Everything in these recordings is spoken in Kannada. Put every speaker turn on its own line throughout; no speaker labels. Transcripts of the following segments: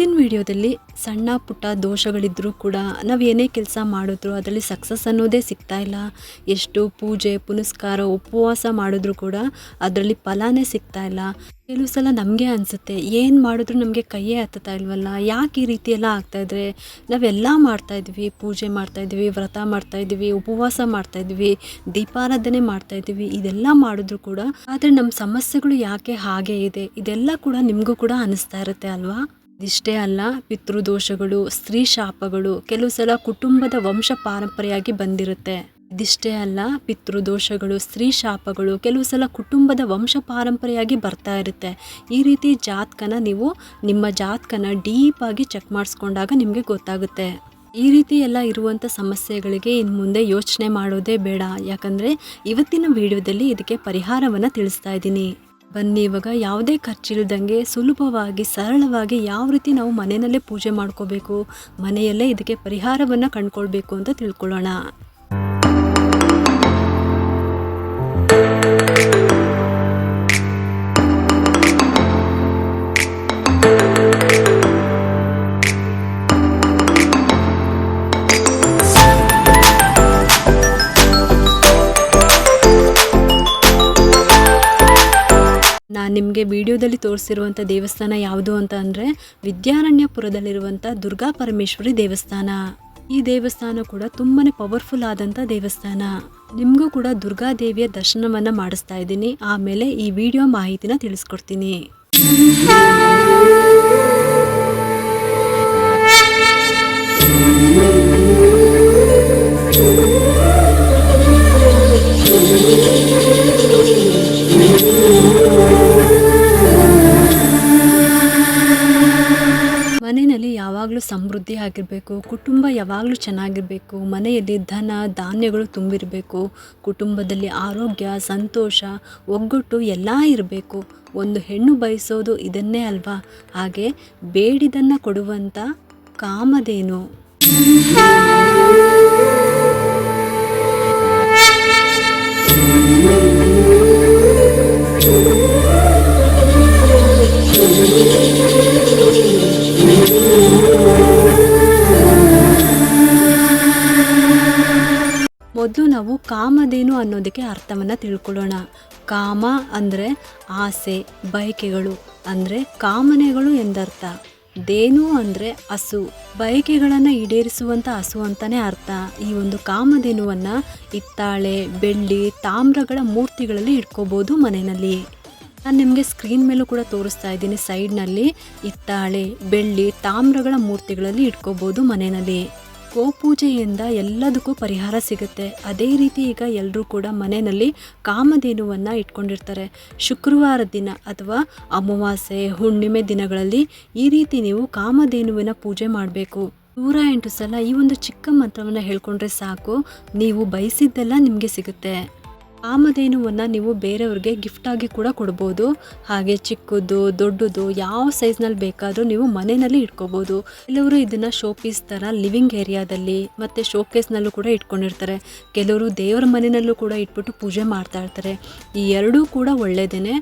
ಇವತ್ತಿನ ವಿಡಿಯೋದಲ್ಲಿ ಸಣ್ಣ ಪುಟ್ಟ ದೋಷಗಳಿದ್ದರೂ ಕೂಡ ನಾವು ಏನೇ ಕೆಲಸ ಮಾಡಿದ್ರು ಅದರಲ್ಲಿ ಸಕ್ಸಸ್ ಅನ್ನೋದೇ ಸಿಗ್ತಾ ಇಲ್ಲ. ಎಷ್ಟು ಪೂಜೆ, ಪುನಸ್ಕಾರ, ಉಪವಾಸ ಮಾಡಿದ್ರು ಕೂಡ ಅದರಲ್ಲಿ ಫಲನೇ ಸಿಗ್ತಾ ಇಲ್ಲ. ಕೆಲವು ಸಲ ನಮಗೆ ಅನಿಸುತ್ತೆ, ಏನು ಮಾಡಿದ್ರು ನಮಗೆ ಕೈಯೇ ಹತ್ತುತ್ತಾ ಇಲ್ವಲ್ಲ? ಯಾಕೆ ಈ ರೀತಿ ಎಲ್ಲ ಆಗ್ತಾಯಿದ್ರೆ ನಾವೆಲ್ಲ ಮಾಡ್ತಾಯಿದ್ವಿ ಪೂಜೆ ಮಾಡ್ತಾಯಿದ್ವಿ ವ್ರತ ಮಾಡ್ತಾಯಿದ್ವಿ ಉಪವಾಸ ಮಾಡ್ತಾಯಿದ್ವಿ ದೀಪಾರಾಧನೆ ಮಾಡ್ತಾಯಿದ್ವಿ ಇದೆಲ್ಲ ಮಾಡಿದ್ರು ಕೂಡ ಆದರೆ ನಮ್ಮ ಸಮಸ್ಯೆಗಳು ಯಾಕೆ ಹಾಗೆ ಇದೆ? ಇದೆಲ್ಲ ಕೂಡ ನಿಮಗೂ ಕೂಡ ಅನಿಸ್ತಾ ಇರುತ್ತೆ ಅಲ್ವಾ? ಇದಿಷ್ಟೇ ಅಲ್ಲ, ಪಿತೃದೋಷಗಳು, ಸ್ತ್ರೀ ಶಾಪಗಳು ಕೆಲವು ಸಲ ಕುಟುಂಬದ ವಂಶ ಪಾರಂಪರೆಯಾಗಿ ಬಂದಿರುತ್ತೆ. ಇದಿಷ್ಟೇ ಅಲ್ಲ, ಪಿತೃದೋಷಗಳು, ಸ್ತ್ರೀ ಶಾಪಗಳು ಕೆಲವು ಸಲ ಕುಟುಂಬದ ವಂಶ ಪಾರಂಪರೆಯಾಗಿ ಬರ್ತಾ ಇರುತ್ತೆ. ಈ ರೀತಿ ಜಾತಕನ ನೀವು ನಿಮ್ಮ ಜಾತಕನ ಡೀಪಾಗಿ ಚೆಕ್ ಮಾಡಿಸ್ಕೊಂಡಾಗ ನಿಮಗೆ ಗೊತ್ತಾಗುತ್ತೆ. ಈ ರೀತಿ ಎಲ್ಲ ಇರುವಂಥ ಸಮಸ್ಯೆಗಳಿಗೆ ಇನ್ನು ಮುಂದೆ ಯೋಚನೆ ಮಾಡೋದೇ ಬೇಡ. ಯಾಕಂದರೆ ಇವತ್ತಿನ ವಿಡಿಯೋದಲ್ಲಿ ಇದಕ್ಕೆ ಪರಿಹಾರವನ್ನು ತಿಳಿಸ್ತಾ ಇದ್ದೀನಿ. ಬನ್ನಿ, ಇವಾಗ ಯಾವುದೇ ಖರ್ಚಿಲ್ದಂಗೆ ಸುಲಭವಾಗಿ, ಸರಳವಾಗಿ ಯಾವ ರೀತಿ ನಾವು ಮನೆಯಲ್ಲೇ ಪೂಜೆ ಮಾಡ್ಕೋಬೇಕು, ಮನೆಯಲ್ಲೇ ಇದಕ್ಕೆ ಪರಿಹಾರವನ್ನು ಕಂಡುಕೊಳ್ಬೇಕು ಅಂತ ತಿಳ್ಕೊಳ್ಳೋಣ. ನಿಮಗೆ ವಿಡಿಯೋದಲ್ಲಿ ತೋರಿಸಿರುವಂಥ ದೇವಸ್ಥಾನ ಯಾವುದು ಅಂತ ಅಂದರೆ ವಿದ್ಯಾರಣ್ಯಪುರದಲ್ಲಿರುವಂಥ ದುರ್ಗಾ ಪರಮೇಶ್ವರಿ ದೇವಸ್ಥಾನ. ಈ ದೇವಸ್ಥಾನ ಕೂಡ ತುಂಬಾ ಪವರ್ಫುಲ್ ಆದಂಥ ದೇವಸ್ಥಾನ. ನಿಮಗೂ ಕೂಡ ದುರ್ಗಾದೇವಿಯ ದರ್ಶನವನ್ನು ಮಾಡಿಸ್ತಾ ಇದ್ದೀನಿ. ಆಮೇಲೆ ಈ ವಿಡಿಯೋ ಮಾಹಿತಿನ ತಿಳಿಸ್ಕೊಡ್ತೀನಿ. ಆಗಿರಬೇಕು ಕುಟುಂಬ ಯಾವಾಗಲೂ ಚೆನ್ನಾಗಿರಬೇಕು, ಮನೆಯಲ್ಲಿ ಧನ, ಧಾನ್ಯಗಳು ತುಂಬಿರಬೇಕು, ಕುಟುಂಬದಲ್ಲಿ ಆರೋಗ್ಯ, ಸಂತೋಷ, ಒಗ್ಗಟ್ಟು ಎಲ್ಲ ಇರಬೇಕು. ಒಂದು ಹೆಣ್ಣು ಬಯಸೋದು ಇದನ್ನೇ ಅಲ್ವಾ? ಹಾಗೆ ಬೇಡಿದನ್ನು ಕೊಡುವಂಥ ಕಾಮಧೇನು. ಮೊದಲು ನಾವು ಕಾಮಧೇನು ಅನ್ನೋದಕ್ಕೆ ಅರ್ಥವನ್ನು ತಿಳ್ಕೊಳ್ಳೋಣ. ಕಾಮ ಅಂದರೆ ಆಸೆ, ಬಯಕೆಗಳು. ಅಂದರೆ ಕಾಮನೆಗಳು ಎಂದರ್ಥ. ದೇನು ಅಂದರೆ ಹಸು. ಬಯಕೆಗಳನ್ನು ಈಡೇರಿಸುವಂಥ ಹಸು ಅಂತಲೇ ಅರ್ಥ. ಈ ಒಂದು ಕಾಮಧೇನುವನ್ನು ಹಿತ್ತಾಳೆ, ಬೆಳ್ಳಿ, ತಾಮ್ರಗಳ ಮೂರ್ತಿಗಳಲ್ಲಿ ಇಟ್ಕೋಬೋದು ಮನೆಯಲ್ಲಿ. ನಾನು ನಿಮಗೆ ಸ್ಕ್ರೀನ್ ಮೇಲೂ ಕೂಡ ತೋರಿಸ್ತಾ ಇದ್ದೀನಿ. ಸೈಡ್ನಲ್ಲಿ ಹಿತ್ತಾಳೆ, ಬೆಳ್ಳಿ, ತಾಮ್ರಗಳ ಮೂರ್ತಿಗಳಲ್ಲಿ ಇಟ್ಕೋಬೋದು ಮನೆಯಲ್ಲಿ. ಗೋಪೂಜೆಯಿಂದ ಎಲ್ಲದಕ್ಕೂ ಪರಿಹಾರ ಸಿಗುತ್ತೆ. ಅದೇ ರೀತಿ ಈಗ ಎಲ್ಲರೂ ಕೂಡ ಮನೆಯಲ್ಲಿ ಕಾಮಧೇನುವನ್ನು ಇಟ್ಕೊಂಡಿರ್ತಾರೆ. ಶುಕ್ರವಾರ ದಿನ ಅಥವಾ ಅಮಾವಾಸ್ಯೆ, ಹುಣ್ಣಿಮೆ ದಿನಗಳಲ್ಲಿ ಈ ರೀತಿ ನೀವು ಕಾಮಧೇನುವಿನ ಪೂಜೆ ಮಾಡಬೇಕು. ನೂರ ಎಂಟು ಸಲ ಈ ಒಂದು ಚಿಕ್ಕ ಮಂತ್ರವನ್ನು ಹೇಳ್ಕೊಂಡ್ರೆ ಸಾಕು. ನೀವು ಬಯಸಿದ್ದೆಲ್ಲ ನಿಮಗೆ ಸಿಗುತ್ತೆ. ಕಾಮಧೇನುವನ್ನು ನೀವು ಬೇರೆಯವ್ರಿಗೆ ಗಿಫ್ಟಾಗಿ ಕೂಡ ಕೊಡ್ಬೋದು. ಹಾಗೆ ಚಿಕ್ಕದು ದೊಡ್ಡದು ಯಾವ ಸೈಜ್ನಲ್ಲಿ ಬೇಕಾದರೂ ನೀವು ಮನೆಯಲ್ಲಿ ಇಟ್ಕೋಬೋದು. ಕೆಲವರು ಇದನ್ನು ಶೋಪೀಸ್ ಥರ ಲಿವಿಂಗ್ ಏರಿಯಾದಲ್ಲಿ ಮತ್ತು ಶೋಕೇಸ್ನಲ್ಲೂ ಕೂಡ ಇಟ್ಕೊಂಡಿರ್ತಾರೆ. ಕೆಲವರು ದೇವರ ಮನೆಯಲ್ಲೂ ಕೂಡ ಇಟ್ಬಿಟ್ಟು ಪೂಜೆ ಮಾಡ್ತಾ ಇರ್ತಾರೆ. ಈ ಎರಡೂ ಕೂಡ ಒಳ್ಳೆಯದೇ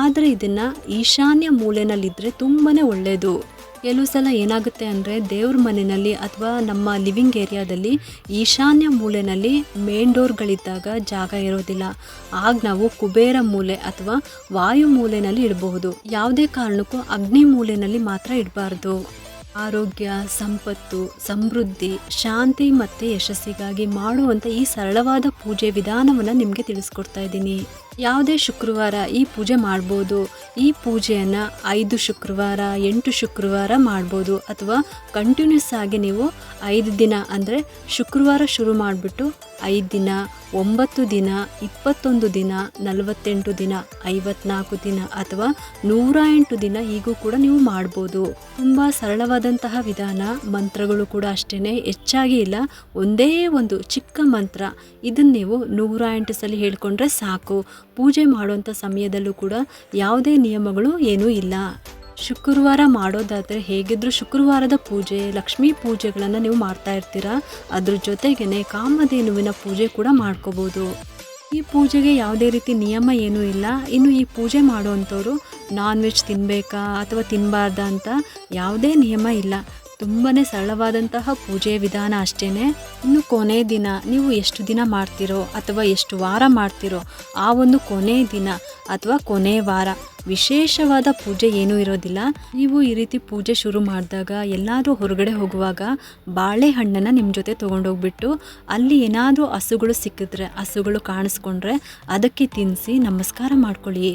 ಆದರೆ ಇದನ್ನು ಈಶಾನ್ಯ ಮೂಲೆಯಲ್ಲಿದ್ದರೆ ತುಂಬಾ ಒಳ್ಳೆಯದು ಕೆಲವು ಸಲ ಏನಾಗುತ್ತೆ ಅಂದರೆ ದೇವ್ರ ಮನೆಯಲ್ಲಿ ಅಥವಾ ನಮ್ಮ ಲಿವಿಂಗ್ ಏರಿಯಾದಲ್ಲಿ ಈಶಾನ್ಯ ಮೂಲೆಯಲ್ಲಿ ಮೇನ್ ಡೋರ್ಗಳಿದ್ದಾಗ ಜಾಗ ಇರೋದಿಲ್ಲ. ಆಗ ನಾವು ಕುಬೇರ ಮೂಲೆ ಅಥವಾ ವಾಯು ಮೂಲೆಯಲ್ಲಿ ಇಡಬಹುದು. ಯಾವುದೇ ಕಾರಣಕ್ಕೂ ಅಗ್ನಿ ಮೂಲೆಯಲ್ಲಿ ಮಾತ್ರ ಇಡಬಾರ್ದು. ಆರೋಗ್ಯ, ಸಂಪತ್ತು, ಸಮೃದ್ಧಿ, ಶಾಂತಿ ಮತ್ತು ಯಶಸ್ಸಿಗಾಗಿ ಮಾಡುವಂಥ ಈ ಸರಳವಾದ ಪೂಜೆ ವಿಧಾನವನ್ನು ನಿಮಗೆ ತಿಳಿಸ್ಕೊಡ್ತಾ ಇದ್ದೀನಿ. ಯಾವುದೇ ಶುಕ್ರವಾರ ಈ ಪೂಜೆ ಮಾಡ್ಬೋದು. ಈ ಪೂಜೆಯನ್ನು ಐದು ಶುಕ್ರವಾರ, ಎಂಟು ಶುಕ್ರವಾರ ಮಾಡ್ಬೋದು. ಅಥವಾ ಕಂಟಿನ್ಯೂಸ್ ಆಗಿ ನೀವು ಐದು ದಿನ ಅಂದರೆ ಶುಕ್ರವಾರ ಶುರು ಮಾಡಿಬಿಟ್ಟು ಐದು ದಿನ ಒಂಬತ್ತು ದಿನ, ಇಪ್ಪತ್ತೊಂದು ದಿನ, ನಲವತ್ತೆಂಟು ದಿನ, ಐವತ್ನಾಲ್ಕು ದಿನ ಅಥವಾ ನೂರ ಎಂಟು ದಿನ ಹೀಗೂ ಕೂಡ ನೀವು ಮಾಡ್ಬೋದು. ತುಂಬ ಸರಳವಾದಂತಹ ವಿಧಾನ, ಮಂತ್ರಗಳು ಕೂಡ ಅಷ್ಟೇ ಹೆಚ್ಚಾಗಿ ಇಲ್ಲ, ಒಂದೇ ಒಂದು ಚಿಕ್ಕ ಮಂತ್ರ. ಇದನ್ನು ನೀವು ನೂರ ಎಂಟು ಸಲ ಹೇಳ್ಕೊಂಡ್ರೆ ಸಾಕು. ಪೂಜೆ ಮಾಡುವಂಥ ಸಮಯದಲ್ಲೂ ಕೂಡ ಯಾವುದೇ ನಿಯಮಗಳು ಏನೂ ಇಲ್ಲ. ಶುಕ್ರವಾರ ಮಾಡೋದಾದರೆ ಹೇಗಿದ್ರು ಶುಕ್ರವಾರದ ಪೂಜೆ, ಲಕ್ಷ್ಮೀ ಪೂಜೆಗಳನ್ನು ನೀವು ಮಾಡ್ತಾ ಇರ್ತೀರಾ? ಅದ್ರ ಜೊತೆಗೇ ಕಾಮಧೇನುವಿನ ಪೂಜೆ ಕೂಡ ಮಾಡ್ಕೋಬೋದು. ಈ ಪೂಜೆಗೆ ಯಾವುದೇ ರೀತಿ ನಿಯಮ ಏನೂ ಇಲ್ಲ. ಇನ್ನು ಈ ಪೂಜೆ ಮಾಡುವಂಥವ್ರು ನಾನ್ ವೆಜ್ ತಿನ್ನಬೇಕಾ ಅಥವಾ ತಿನ್ನಬಾರ್ದಾ ಅಂತ ಯಾವುದೇ ನಿಯಮ ಇಲ್ಲ. ತುಂಬಾ ಸರಳವಾದಂತಹ ಪೂಜೆಯ ವಿಧಾನ ಅಷ್ಟೇ ಇನ್ನು ಕೊನೆ ದಿನ ನೀವು ಎಷ್ಟು ದಿನ ಮಾಡ್ತೀರೋ ಅಥವಾ ಎಷ್ಟು ವಾರ ಮಾಡ್ತೀರೋ ಆ ಒಂದು ಕೊನೆ ದಿನ ಅಥವಾ ಕೊನೆ ವಾರ ವಿಶೇಷವಾದ ಪೂಜೆ ಏನೂ ಇರೋದಿಲ್ಲ. ನೀವು ಈ ರೀತಿ ಪೂಜೆ ಶುರು ಮಾಡಿದಾಗ ಎಲ್ಲಾದರೂ ಹೊರಗಡೆ ಹೋಗುವಾಗ ಬಾಳೆಹಣ್ಣನ್ನು ನಿಮ್ಮ ಜೊತೆ ತೊಗೊಂಡೋಗ್ಬಿಟ್ಟು ಅಲ್ಲಿ ಏನಾದರೂ ಹಸುಗಳು ಸಿಕ್ಕಿದ್ರೆ, ಹಸುಗಳು ಕಾಣಿಸ್ಕೊಂಡ್ರೆ ಅದಕ್ಕೆ ತಿನ್ನಿಸಿ ನಮಸ್ಕಾರ ಮಾಡ್ಕೊಳ್ಳಿ.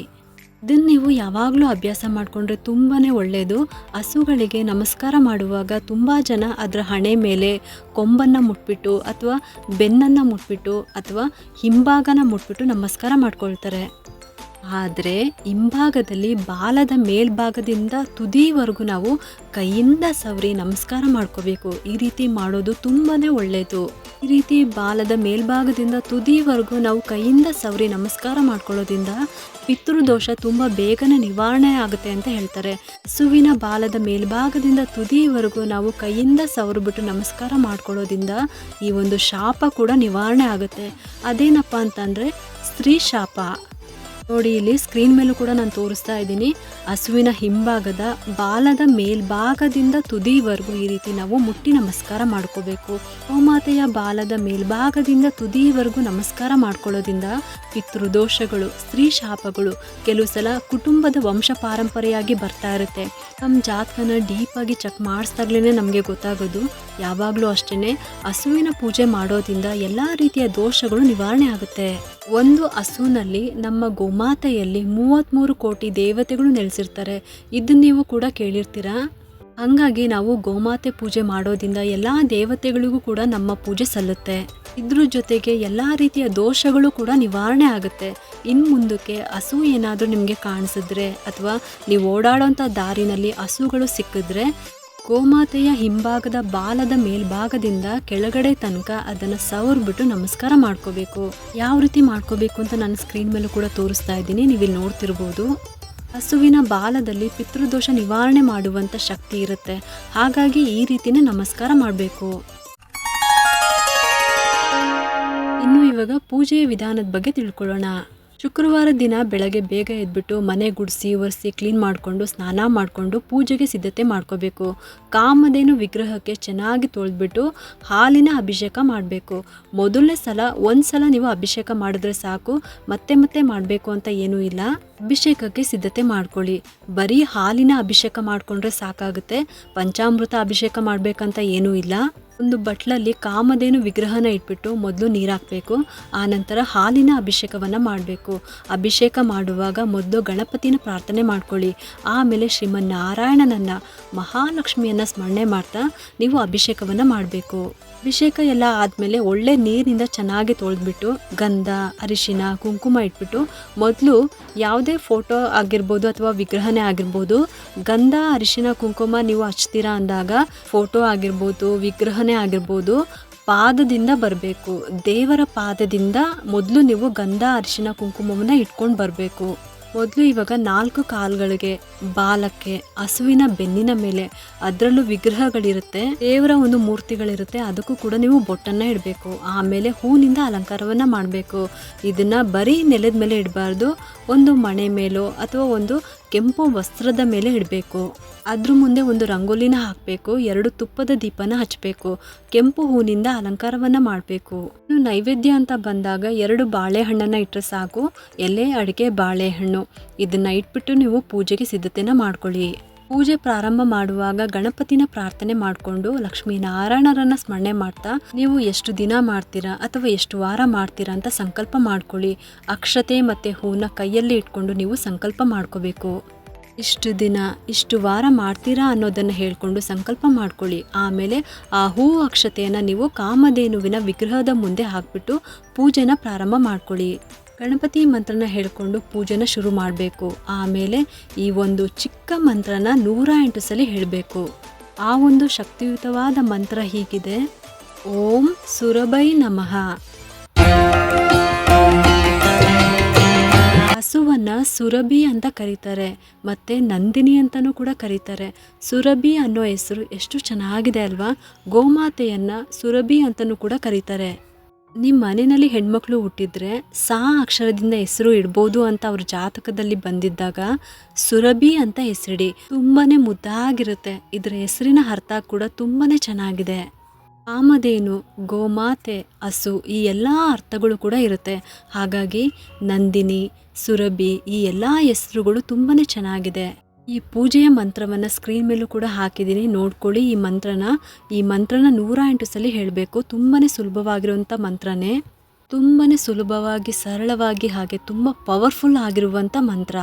ಇದನ್ನು ನೀವು ಯಾವಾಗಲೂ ಅಭ್ಯಾಸ ಮಾಡಿಕೊಂಡ್ರೆ ತುಂಬಾ ಒಳ್ಳೆಯದು ಹಸುಗಳಿಗೆ ನಮಸ್ಕಾರ ಮಾಡುವಾಗ ತುಂಬ ಜನ ಅದರ ಹಣೆ ಮೇಲೆ ಕೊಂಬನ್ನು ಮುಟ್ಬಿಟ್ಟು ಅಥವಾ ಬೆನ್ನನ್ನು ಮುಟ್ಬಿಟ್ಟು ಅಥವಾ ಹಿಂಭಾಗನ ಮುಟ್ಬಿಟ್ಟು ನಮಸ್ಕಾರ ಮಾಡ್ಕೊಳ್ತಾರೆ. ಆದರೆ ಹಿಂಭಾಗದಲ್ಲಿ ಬಾಲದ ಮೇಲ್ಭಾಗದಿಂದ ತುದಿವರೆಗೂ ನಾವು ಕೈಯಿಂದ ಸವರಿ ನಮಸ್ಕಾರ ಮಾಡ್ಕೋಬೇಕು. ಈ ರೀತಿ ಮಾಡೋದು ತುಂಬಾ ಒಳ್ಳೆಯದು ಈ ರೀತಿ ಬಾಲದ ಮೇಲ್ಭಾಗದಿಂದ ತುದಿವರೆಗೂ ನಾವು ಕೈಯಿಂದ ಸವರಿ ನಮಸ್ಕಾರ ಮಾಡ್ಕೊಳ್ಳೋದ್ರಿಂದ ಪಿತೃದೋಷ ತುಂಬ ಬೇಗನೆ ನಿವಾರಣೆ ಆಗುತ್ತೆ ಅಂತ ಹೇಳ್ತಾರೆ. ಸುವಿನ ಬಾಲದ ಮೇಲ್ಭಾಗದಿಂದ ತುದಿವರೆಗೂ ನಾವು ಕೈಯಿಂದ ಸವರಿಬಿಟ್ಟು ನಮಸ್ಕಾರ ಮಾಡ್ಕೊಳ್ಳೋದ್ರಿಂದ ಈ ಒಂದು ಶಾಪ ಕೂಡ ನಿವಾರಣೆ ಆಗುತ್ತೆ. ಅದೇನಪ್ಪ ಅಂತಂದರೆ ಸ್ತ್ರೀ ಶಾಪ ನೋಡಿ, ಇಲ್ಲಿ ಸ್ಕ್ರೀನ್ ಮೇಲೂ ಕೂಡ ನಾನು ತೋರಿಸ್ತಾ ಇದ್ದೀನಿ. ಹಸುವಿನ ಹಿಂಭಾಗದ ಬಾಲದ ಮೇಲ್ಭಾಗದಿಂದ ತುದಿವರೆಗೂ ಈ ರೀತಿ ನಾವು ಮುಟ್ಟಿ ನಮಸ್ಕಾರ ಮಾಡ್ಕೋಬೇಕು. ಗೋಮಾತೆಯ ಬಾಲದ ಮೇಲ್ಭಾಗದಿಂದ ತುದಿವರೆಗೂ ನಮಸ್ಕಾರ ಮಾಡ್ಕೊಳ್ಳೋದ್ರಿಂದ ಪಿತೃದೋಷಗಳು, ಸ್ತ್ರೀ ಶಾಪಗಳು ಕೆಲವು ಸಲ ಕುಟುಂಬದ ವಂಶ ಪಾರಂಪರೆಯಾಗಿ ಬರ್ತಾ ಇರುತ್ತೆ. ನಮ್ಮ ಜಾತಕನ ಡೀಪಾಗಿ ಚೆಕ್ ಮಾಡಿಸ್ದಾಗ್ಲೇ ನಮಗೆ ಗೊತ್ತಾಗೋದು. ಯಾವಾಗಲೂ ಅಷ್ಟೇ ಹಸುವಿನ ಪೂಜೆ ಮಾಡೋದ್ರಿಂದ ಎಲ್ಲ ರೀತಿಯ ದೋಷಗಳು ನಿವಾರಣೆ ಆಗುತ್ತೆ. ಒಂದು ಹಸುವಿನಲ್ಲಿ ನಮ್ಮ ಗೋಮಾತೆಯಲ್ಲಿ ಮೂವತ್ತ್ಮೂರು ಕೋಟಿ ದೇವತೆಗಳು ನೆಲೆಸಿರ್ತಾರೆ. ಇದನ್ನ ನೀವು ಕೂಡ ಕೇಳಿರ್ತೀರಾ? ಹಂಗಾಗಿ ನಾವು ಗೋಮಾತೆ ಪೂಜೆ ಮಾಡೋದ್ರಿಂದ ಎಲ್ಲ ದೇವತೆಗಳಿಗೂ ಕೂಡ ನಮ್ಮ ಪೂಜೆ ಸಲ್ಲುತ್ತೆ. ಇದ್ರ ಜೊತೆಗೆ ಎಲ್ಲ ರೀತಿಯ ದೋಷಗಳು ಕೂಡ ನಿವಾರಣೆ ಆಗುತ್ತೆ. ಇನ್ನು ಮುಂದಕ್ಕೆ ಹಸು ಏನಾದರೂ ನಿಮಗೆ ಕಾಣಿಸಿದ್ರೆ ಅಥವಾ ನೀವು ಓಡಾಡೋಂಥ ದಾರಿನಲ್ಲಿ ಹಸುಗಳು ಸಿಕ್ಕಿದ್ರೆ ಗೋಮಾತೆಯ ಹಿಂಭಾಗದ ಬಾಲದ ಮೇಲ್ಭಾಗದಿಂದ ಕೆಳಗಡೆ ತನಕ ಅದನ್ನು ಸವರ್ಬಿಟ್ಟು ನಮಸ್ಕಾರ ಮಾಡ್ಕೋಬೇಕು. ಯಾವ ರೀತಿ ಮಾಡ್ಕೋಬೇಕು ಅಂತ ನಾನು ಸ್ಕ್ರೀನ್ ಮೇಲೂ ಕೂಡ ತೋರಿಸ್ತಾ ಇದ್ದೀನಿ. ನೀವು ಇಲ್ಲಿ ನೋಡ್ತಿರ್ಬೋದು. ಹಸುವಿನ ಬಾಲದಲ್ಲಿ ಪಿತೃದೋಷ ನಿವಾರಣೆ ಮಾಡುವಂಥ ಶಕ್ತಿ ಇರುತ್ತೆ. ಹಾಗಾಗಿ ಈ ರೀತಿನೇ ನಮಸ್ಕಾರ ಮಾಡಬೇಕು. ಇನ್ನು ಇವಾಗ ಪೂಜೆಯ ವಿಧಾನದ ಬಗ್ಗೆ ತಿಳ್ಕೊಳ್ಳೋಣ. ಶುಕ್ರವಾರ ದಿನ ಬೆಳಗ್ಗೆ ಬೇಗ ಎದ್ಬಿಟ್ಟು ಮನೆ ಗುಡಿಸಿ, ಒರೆಸಿ ಕ್ಲೀನ್ ಮಾಡಿಕೊಂಡು, ಸ್ನಾನ ಮಾಡಿಕೊಂಡು ಪೂಜೆಗೆ ಸಿದ್ಧತೆ ಮಾಡ್ಕೋಬೇಕು. ಕಾಮಧೇನು ವಿಗ್ರಹಕ್ಕೆ ಚೆನ್ನಾಗಿ ತೊಳೆದ್ಬಿಟ್ಟು ಹಾಲಿನ ಅಭಿಷೇಕ ಮಾಡಬೇಕು. ಮೊದಲನೇ ಸಲ, ಒಂದು ಸಲ ನೀವು ಅಭಿಷೇಕ ಮಾಡಿದ್ರೆ ಸಾಕು. ಮತ್ತೆ ಮತ್ತೆ ಮಾಡಬೇಕು ಅಂತ ಏನೂ ಇಲ್ಲ. ಅಭಿಷೇಕಕ್ಕೆ ಸಿದ್ಧತೆ ಮಾಡ್ಕೊಳ್ಳಿ. ಬರೀ ಹಾಲಿನ ಅಭಿಷೇಕ ಮಾಡಿಕೊಂಡ್ರೆ ಸಾಕಾಗುತ್ತೆ. ಪಂಚಾಮೃತ ಅಭಿಷೇಕ ಮಾಡಬೇಕಂತ ಏನೂ ಇಲ್ಲ. ಒಂದು ಬಟ್ಲಲ್ಲಿ ಕಾಮಧೇನು ವಿಗ್ರಹನ ಇಟ್ಬಿಟ್ಟು ಮೊದಲು ನೀರು ಹಾಕಬೇಕು ಆನಂತರ ಹಾಲಿನ ಅಭಿಷೇಕವನ್ನು ಮಾಡಬೇಕು. ಅಭಿಷೇಕ ಮಾಡುವಾಗ ಮೊದಲು ಗಣಪತಿನ ಪ್ರಾರ್ಥನೆ ಮಾಡ್ಕೊಳ್ಳಿ. ಆಮೇಲೆ ಶ್ರೀಮನ್ನಾರಾಯಣನನ್ನು, ಮಹಾಲಕ್ಷ್ಮಿಯನ್ನು ಸ್ಮರಣೆ ಮಾಡ್ತಾ ನೀವು ಅಭಿಷೇಕವನ್ನು ಮಾಡಬೇಕು. ಅಭಿಷೇಕ ಎಲ್ಲ ಆದಮೇಲೆ ಒಳ್ಳೆ ನೀರಿನಿಂದ ಚೆನ್ನಾಗಿ ತೊಳೆದ್ಬಿಟ್ಟು, ಗಂಧ, ಅರಿಶಿನ, ಕುಂಕುಮ ಇಟ್ಬಿಟ್ಟು ಮೊದಲು ಯಾವುದೇ ಫೋಟೋ ಆಗಿರ್ಬೋದು ಅಥವಾ ವಿಗ್ರಹನೇ ಆಗಿರ್ಬೋದು, ಗಂಧ, ಅರಿಶಿನ, ಕುಂಕುಮ ನೀವು ಹಚ್ತೀರಾ ಅಂದಾಗ ಫೋಟೋ ಆಗಿರ್ಬೋದು, ವಿಗ್ರಹನೇ ಆಗಿರ್ಬೋದು, ಪಾದದಿಂದ ಬರಬೇಕು. ದೇವರ ಪಾದದಿಂದ ಮೊದಲು ನೀವು ಗಂಧ ಅರಿಶಿನ ಕುಂಕುಮವನ್ನು ಇಟ್ಕೊಂಡು ಬರಬೇಕು. ಮೊದಲು ಇವಾಗ ನಾಲ್ಕು ಕಾಲುಗಳಿಗೆ, ಬಾಲಕ್ಕೆ, ಹಸುವಿನ ಬೆನ್ನಿನ ಮೇಲೆ, ಅದರಲ್ಲೂ ವಿಗ್ರಹಗಳಿರುತ್ತೆ, ದೇವರ ಒಂದು ಮೂರ್ತಿಗಳಿರುತ್ತೆ, ಅದಕ್ಕೂ ಕೂಡ ನೀವು ಬೊಟ್ಟನ್ನು ಇಡಬೇಕು. ಆಮೇಲೆ ಹೂವಿನಿಂದ ಅಲಂಕಾರವನ್ನು ಮಾಡಬೇಕು. ಇದನ್ನು ಬರೀ ನೆಲದ ಮೇಲೆ ಇಡಬಾರ್ದು. ಒಂದು ಮಣೆ ಮೇಲೋ ಅಥವಾ ಒಂದು ಕೆಂಪು ವಸ್ತ್ರದ ಮೇಲೆ ಇಡಬೇಕು. ಅದ್ರ ಮುಂದೆ ಒಂದು ರಂಗೋಲಿನ ಹಾಕಬೇಕು. ಎರಡು ತುಪ್ಪದ ದೀಪನ ಹಚ್ಚಬೇಕು ಕೆಂಪು ಹೂವಿನಿಂದ ಅಲಂಕಾರವನ್ನು ಮಾಡಬೇಕು. ಇನ್ನು ನೈವೇದ್ಯ ಅಂತ ಬಂದಾಗ ಎರಡು ಬಾಳೆಹಣ್ಣನ್ನು ಇಟ್ಟರೆ ಸಾಕು. ಎಲೆ ಅಡಿಕೆ ಬಾಳೆಹಣ್ಣು. ಇದನ್ನು ಇಟ್ಬಿಟ್ಟು ನೀವು ಪೂಜೆಗೆ ಸಿದ್ಧತೆನ ಮಾಡ್ಕೊಳ್ಳಿ. ಪೂಜೆ ಪ್ರಾರಂಭ ಮಾಡುವಾಗ ಗಣಪತಿನ ಪ್ರಾರ್ಥನೆ ಮಾಡಿಕೊಂಡು ಲಕ್ಷ್ಮೀನಾರಾಯಣರನ್ನ ಸ್ಮರಣೆ ಮಾಡ್ತಾ, ನೀವು ಎಷ್ಟು ದಿನ ಮಾಡ್ತೀರಾ ಅಥವಾ ಎಷ್ಟು ವಾರ ಮಾಡ್ತೀರಾ ಅಂತ ಸಂಕಲ್ಪ ಮಾಡ್ಕೊಳ್ಳಿ. ಅಕ್ಷತೆ ಮತ್ತು ಹೂನ ಕೈಯಲ್ಲಿ ಇಟ್ಕೊಂಡು ನೀವು ಸಂಕಲ್ಪ ಮಾಡ್ಕೋಬೇಕು. ಇಷ್ಟು ದಿನ, ಇಷ್ಟು ವಾರ ಮಾಡ್ತೀರಾ ಅನ್ನೋದನ್ನು ಹೇಳ್ಕೊಂಡು ಸಂಕಲ್ಪ ಮಾಡ್ಕೊಳ್ಳಿ. ಆಮೇಲೆ ಆ ಹೂ ಅಕ್ಷತೆಯನ್ನು ನೀವು ಕಾಮಧೇನುವಿನ ವಿಗ್ರಹದ ಮುಂದೆ ಹಾಕ್ಬಿಟ್ಟು ಪೂಜೆನ ಪ್ರಾರಂಭ ಮಾಡ್ಕೊಳ್ಳಿ. ಗಣಪತಿ ಮಂತ್ರನ ಹೇಳ್ಕೊಂಡು ಪೂಜೆನ ಶುರು ಮಾಡಬೇಕು. ಆಮೇಲೆ ಈ ಒಂದು ಚಿಕ್ಕ ಮಂತ್ರನ ನೂರ ಎಂಟು ಸಲ ಹೇಳಬೇಕು. ಆ ಒಂದು ಶಕ್ತಿಯುತವಾದ ಮಂತ್ರ ಹೀಗಿದೆ, ಓಂ ಸುರಭೈ ನಮಃ. ಹಸುವನ್ನು ಸುರಭಿ ಅಂತ ಕರೀತಾರೆ, ಮತ್ತು ನಂದಿನಿ ಅಂತಲೂ ಕೂಡ ಕರೀತಾರೆ. ಸುರಭಿ ಅನ್ನೋ ಹೆಸರು ಎಷ್ಟು ಚೆನ್ನಾಗಿದೆ ಅಲ್ವಾ? ಗೋಮಾತೆಯನ್ನು ಸುರಭಿ ಅಂತಲೂ ಕೂಡ ಕರೀತಾರೆ. ನಿಮ್ಮ ಮನೆಯಲ್ಲಿ ಹೆಣ್ಮಕ್ಳು ಹುಟ್ಟಿದ್ರೆ ಸಾ ಅಕ್ಷರದಿಂದ ಹೆಸರು ಇಡ್ಬೋದು ಅಂತ ಅವ್ರ ಜಾತಕದಲ್ಲಿ ಬಂದಿದ್ದಾಗ ಸುರಭಿ ಅಂತ ಹೆಸರಿಡಿ. ತುಂಬಾನೇ ಮುದ್ದಾಗಿರುತ್ತೆ. ಇದರ ಹೆಸರಿನ ಅರ್ಥ ಕೂಡ ತುಂಬಾನೇ ಚೆನ್ನಾಗಿದೆ. ಕಾಮಧೇನು, ಗೋಮಾತೆ, ಹಸು ಈ ಎಲ್ಲ ಅರ್ಥಗಳು ಕೂಡ ಇರುತ್ತೆ. ಹಾಗಾಗಿ ನಂದಿನಿ, ಸುರಭಿ ಈ ಎಲ್ಲ ಹೆಸರುಗಳು ತುಂಬಾನೇ ಚೆನ್ನಾಗಿದೆ. ಈ ಪೂಜೆಯ ಮಂತ್ರವನ್ನು ಸ್ಕ್ರೀನ್ ಮೇಲೂ ಕೂಡ ಹಾಕಿದ್ದೀನಿ. ನೋಡ್ಕೊಳ್ಳಿ, ಈ ಮಂತ್ರನ ಈ ಮಂತ್ರನ ನೂರ ಎಂಟು ಸಲ ಹೇಳಬೇಕು. ತುಂಬಾ ಸುಲಭವಾಗಿರುವಂಥ ಮಂತ್ರನೇ. ತುಂಬಾ ಸುಲಭವಾಗಿ, ಸರಳವಾಗಿ, ಹಾಗೆ ತುಂಬ ಪವರ್ಫುಲ್ ಆಗಿರುವಂಥ ಮಂತ್ರ.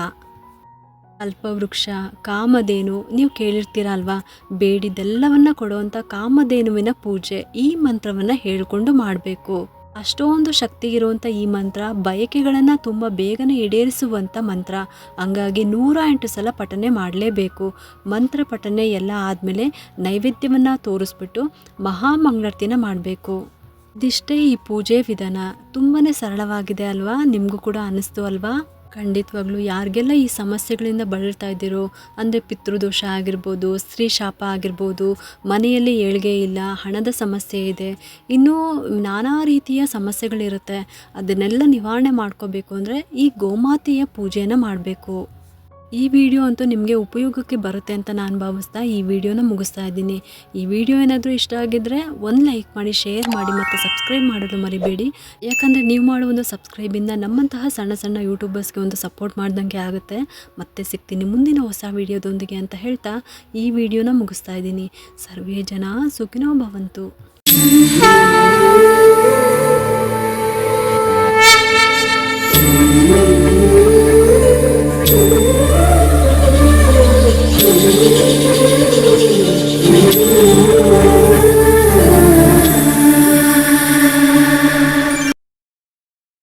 ಅಲ್ಪವೃಕ್ಷ ಕಾಮಧೇನು, ನೀವು ಕೇಳಿರ್ತೀರ ಅಲ್ವಾ? ಬೇಡಿದೆಲ್ಲವನ್ನ ಕೊಡುವಂಥ ಕಾಮಧೇನುವಿನ ಪೂಜೆ ಈ ಮಂತ್ರವನ್ನು ಹೇಳಿಕೊಂಡು ಮಾಡಬೇಕು. ಅಷ್ಟೊಂದು ಶಕ್ತಿ ಇರುವಂಥ ಈ ಮಂತ್ರ ಬಯಕೆಗಳನ್ನು ತುಂಬ ಬೇಗನೆ ಈಡೇರಿಸುವಂಥ ಮಂತ್ರ. ಹಂಗಾಗಿ ನೂರ ಎಂಟು ಸಲ ಪಠನೆ ಮಾಡಲೇಬೇಕು. ಮಂತ್ರ ಪಠನೆ ಎಲ್ಲ ಆದಮೇಲೆ ನೈವೇದ್ಯವನ್ನು ತೋರಿಸ್ಬಿಟ್ಟು ಮಹಾಮಂಗಳಾರ್ತಿನ ಮಾಡಬೇಕು. ಇದಿಷ್ಟೇ ಈ ಪೂಜೆ ವಿಧಾನ. ತುಂಬಾ ಸರಳವಾಗಿದೆ ಅಲ್ವಾ? ನಿಮಗೂ ಕೂಡ ಅನ್ನಿಸ್ತು ಅಲ್ವಾ? ಖಂಡಿತವಾಗ್ಲೂ ಯಾರಿಗೆಲ್ಲ ಈ ಸಮಸ್ಯೆಗಳಿಂದ ಬಳಲ್ತಾ ಇದ್ದೀರೋ, ಅಂದರೆ ಪಿತೃದೋಷ ಆಗಿರ್ಬೋದು, ಸ್ತ್ರೀ ಶಾಪ ಆಗಿರ್ಬೋದು, ಮನೆಯಲ್ಲಿ ಏಳ್ಗೆ ಇಲ್ಲ, ಹಣದ ಸಮಸ್ಯೆ ಇದೆ, ಇನ್ನೂ ನಾನಾ ರೀತಿಯ ಸಮಸ್ಯೆಗಳಿರುತ್ತೆ, ಅದನ್ನೆಲ್ಲ ನಿವಾರಣೆ ಮಾಡ್ಕೋಬೇಕು ಅಂದರೆ ಈ ಗೋಮಾತೆಯ ಪೂಜೆಯನ್ನು ಮಾಡಬೇಕು. ಈ ವಿಡಿಯೋ ಅಂತೂ ನಿಮಗೆ ಉಪಯೋಗಕ್ಕೆ ಬರುತ್ತೆ ಅಂತ ನಾನು ಭಾವಿಸ್ತಾ ಈ ವಿಡಿಯೋನ ಮುಗಿಸ್ತಾ ಇದ್ದೀನಿ. ಈ ವಿಡಿಯೋ ಏನಾದರೂ ಇಷ್ಟ ಆಗಿದ್ದರೆ ಒಂದು ಲೈಕ್ ಮಾಡಿ, ಶೇರ್ ಮಾಡಿ ಮತ್ತು ಸಬ್ಸ್ಕ್ರೈಬ್ ಮಾಡಲು ಮರಿಬೇಡಿ. ಯಾಕಂದರೆ ನೀವು ಮಾಡೋ ಒಂದು ಸಬ್ಸ್ಕ್ರೈಬಿಂದ ನಮ್ಮಂತಹ ಸಣ್ಣ ಸಣ್ಣ ಯೂಟ್ಯೂಬರ್ಸ್ಗೆ ಒಂದು ಸಪೋರ್ಟ್ ಮಾಡ್ದಂಗೆ ಆಗುತ್ತೆ. ಮತ್ತೆ ಸಿಗ್ತೀನಿ ಮುಂದಿನ ಹೊಸ ವಿಡಿಯೋದೊಂದಿಗೆ ಅಂತ ಹೇಳ್ತಾ ಈ ವಿಡಿಯೋನ ಮುಗಿಸ್ತಾ ಇದ್ದೀನಿ. ಸರ್ವೇ ಜನ ಸುಖಿನೋ ಭವಂತು.